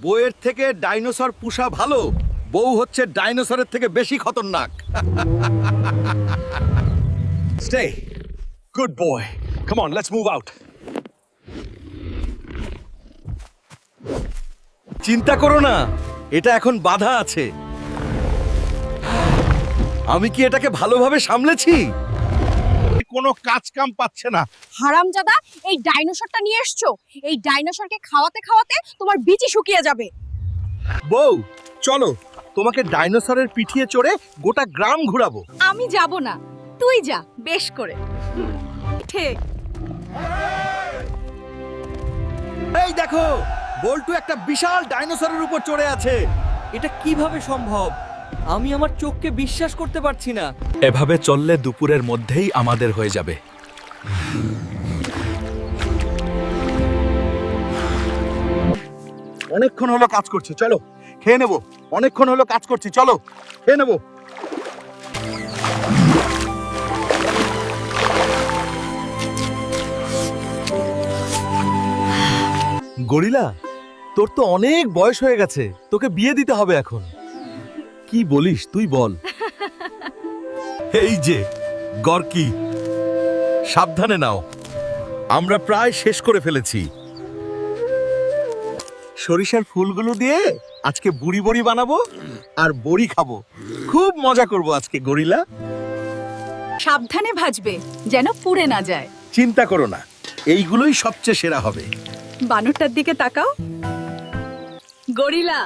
বইয়ের থেকে ডাইনোসর পুষা ভালো বউ হচ্ছে ডাইনোসরের থেকে বেশি খতরনাক Stay. Good boy. Come on, let's move out. চিন্তা করো না এটা এখন বাধা আছে আমি কি এটাকে ভালোভাবে সামলেছি কোনো কাজ কাম পাচ্ছে না। হারামজাদা এই ডাইনোসরটা নিয়ে এসছো? এই ডাইনোসরকে খাওয়াতে খাওয়াতে তোমার বিচি শুকিয়ে যাবে। বউ চলো তোমাকে ডাইনোসরের পিঠিয়ে চড়ে গোটা গ্রাম ঘোরাবো। আমি যাব না তুই যা বেশ করে। ঠিক এই দেখো বল্টু একটা বিশাল ডাইনোসরের উপর চড়ে আছে। এটা কীভাবে সম্ভব? আমি আমার চোখকে বিশ্বাস করতে পারছি না। এভাবে চললে দুপুরের মধ্যেই আমাদের হয়ে যাবে। অনেকক্ষণ হলো কাজ করছি চলো। খেয়ে নেব। অনেকক্ষণ হলো কাজ করছি চলো। খেয়ে নেব। গরিলা তোর তো অনেক বয়স হয়ে গেছে। তোকে বিয়ে দিতে হবে এখন। কি বলিস তুই বল। এই যে গরকি সাবধানে নাও। আমরা প্রায় শেষ করে ফেলেছি। সরিষার ফুলগুলো দিয়ে আজকে বুড়ি বড়ি বানাবো আর বড়ি খাব। খুব মজা করব আজকে গরিলা। সাবধানে ভাজবে যেন পুড়ে না যায়। চিন্তা করো না এইগুলোই সবচেয়ে সেরা হবে। বানরটার দিকে তাকাও। গরিলা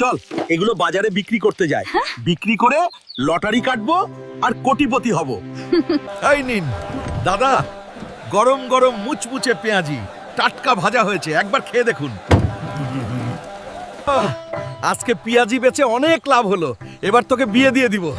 চল, এগুলো বাজারে বিক্রি করতে যায় বিক্রি করে লটারি কাটবো আর কোটিপতি হব। এই নিন, দাদা, গরম গরম মুচমুচে পেঁয়াজি, টাটকা ভাজা হয়েছে, একবার খেয়ে দেখুন। আজকে পেঁয়াজি বেচে অনেক লাভ হলো, এবার তোকে বিয়ে দিয়ে দিব।